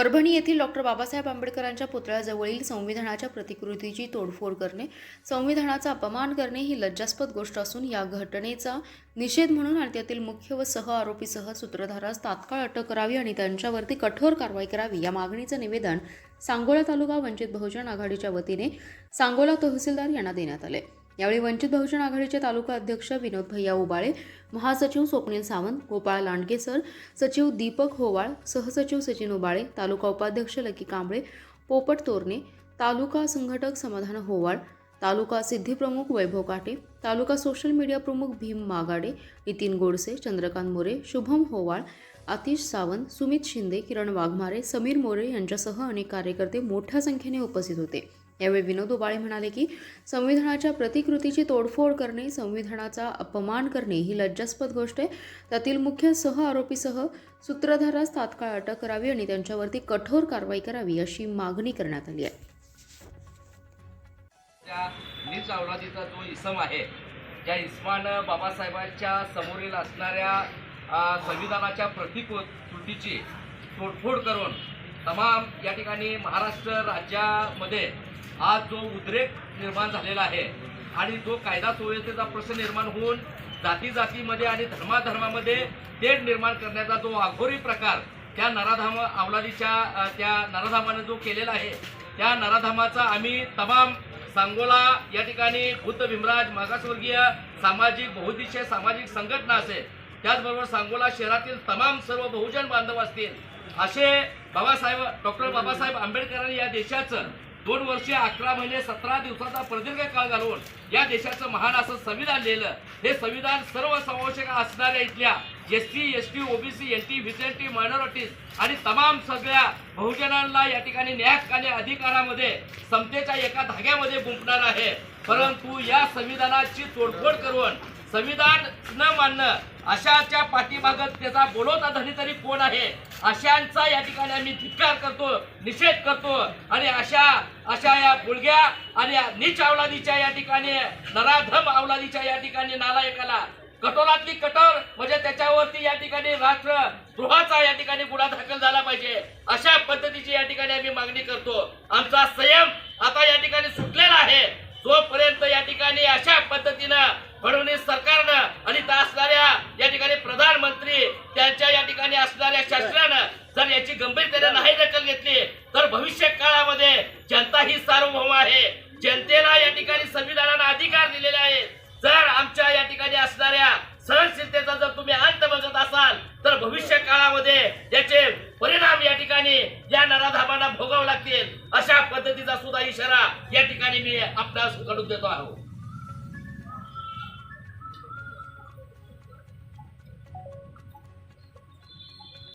परभणी येथील डॉक्टर बाबासाहेब आंबेडकरांच्या पुतळ्याजवळील संविधानाच्या प्रतिकृतीची तोडफोड करणे संविधानाचा अपमान करणे ही लज्जास्पद गोष्ट असून या घटनेचा निषेध म्हणून आणि त्यातील मुख्य व सह आरोपीसह सूत्रधारास तात्काळ अटक करावी आणि त्यांच्यावरती कठोर कारवाई करावी या मागणीचं निवेदन सांगोला तालुका वंचित बहुजन आघाडीच्या वतीने सांगोला तहसीलदार यांना देण्यात आले. यावेळी वंचित बहुजन आघाडीचे तालुका अध्यक्ष विनोद भैया उबाळे महासचिव स्वप्नील सावंत गोपाळ लांडगे सर सचिव दीपक होवाळ सहसचिव सचिन उबाळे तालुका उपाध्यक्ष लकी कांबळे पोपट तोरणे तालुका संघटक समाधान होवाळ तालुका सिद्धीप्रमुख वैभव काटे तालुका सोशल मीडिया प्रमुख भीम मागाडे नितीन गोडसे चंद्रकांत मोरे शुभम होवाळ आतिश सावंत सुमित शिंदे किरण वाघमारे समीर मोरे यांच्यासह अनेक कार्यकर्ते मोठ्या संख्येने उपस्थित होते. यावेळी विनोद उबाळे म्हणाले की संविधानाच्या प्रतिकृतीची तोडफोड करणे संविधानाचा अपमान करणे ही लज्जास्पद गोष्ट आहे. त्यातील मुख्य सह आरोपीसह सूत्रधारास तात्काळ अटक करावी आणि त्यांच्यावरती कठोर कारवाई करावी अशी मागणी करण्यात आली आहे. त्या नीच अवलादीचा जो इसम आहे त्या इस्मानं बाबासाहेबांच्या समोरील असणाऱ्या संविधानाच्या प्रतिकृतीची तोडफोड करून तमाम या ठिकाणी महाराष्ट्र राज्यामध्ये आज जो उद्रेक निर्माण झालेला आहे आणि जो कायदा सुव्यवस्थेचा प्रश्न निर्माण होऊन जाती जातीमध्ये आणि धर्माधर्मामध्ये तेढ निर्माण करण्याचा जो अघोरी प्रकार त्या नराधाम अवलादीच्या त्या नराधामानं जो केलेला आहे त्या नराधामाचा आम्ही तमाम सांगोला या ठिकाणी बुद्ध भीमराज मागासवर्गीय सामाजिक बहुदिशीय सामाजिक संघटना असेल त्याचबरोबर सांगोला शहरातील तमाम सर्व बहुजन बांधव असतील असे बाबासाहेब डॉक्टर बाबासाहेब आंबेडकरांनी या देशाचं दोन वर्षे अकरा महिने सतरा दिवसाचा प्रदीर्घ काळ घालवून या देशाचं महान असं संविधान लिहिलं. हे संविधान सर्व समावेशक असणाऱ्या इथल्या S T S T OBC N T व्हिसेंटी minorities आणि तमाम सगळ्या बहुजनांना या ठिकाणी न्याय आणि अधिकारामध्ये समतेच्या एका धाग्यामध्ये गुंपणार आहे. परंतु या संविधानाची तोडफोड करून संविधान न मानणं अशाच्या पाठीमागत त्याचा बोलवता धनी तरी कोण आहे? अशांचा या ठिकाणी आम्ही धिक्कार करतो निषेध करतो. आणि अशा अशा या बुळग्या आणि नीच अवलादीच्या या ठिकाणी नराधम अवलादीच्या या ठिकाणी नालायकाला कठोरातली कठोर म्हणजे त्याच्यावरती या ठिकाणी राष्ट्र द्रोहाचा या ठिकाणी गुन्हा दाखल झाला पाहिजे. अशा पद्धतीची या ठिकाणी आम्ही मागणी करतो. आमचा संयम आता या ठिकाणी सुटलेला आहे जोपर्यंत या ठिकाणी अशा पद्धतीनं फडणवीस सरकारनं आणि त्या असणाऱ्या या ठिकाणी प्रधानमंत्री त्यांच्या या ठिकाणी असणाऱ्या शासनानं जर याची गंभीरतेने नाही दखल घेतली तर भविष्य काळामध्ये जनता ही सार्वभौम आहे. जनतेला या ठिकाणी संविधानानं अधिकार दिलेले आहे जर आमच्या या ठिकाणी असणाऱ्या सहनशीलतेचा जर तुम्ही अंत बघत असाल तर भविष्य काळामध्ये याचे परिणाम या ठिकाणी या नराधामांना भोगावे लागतील. अशा पद्धतीचा सुद्धा इशारा या ठिकाणी मी आपल्यास कडून देतो आहोत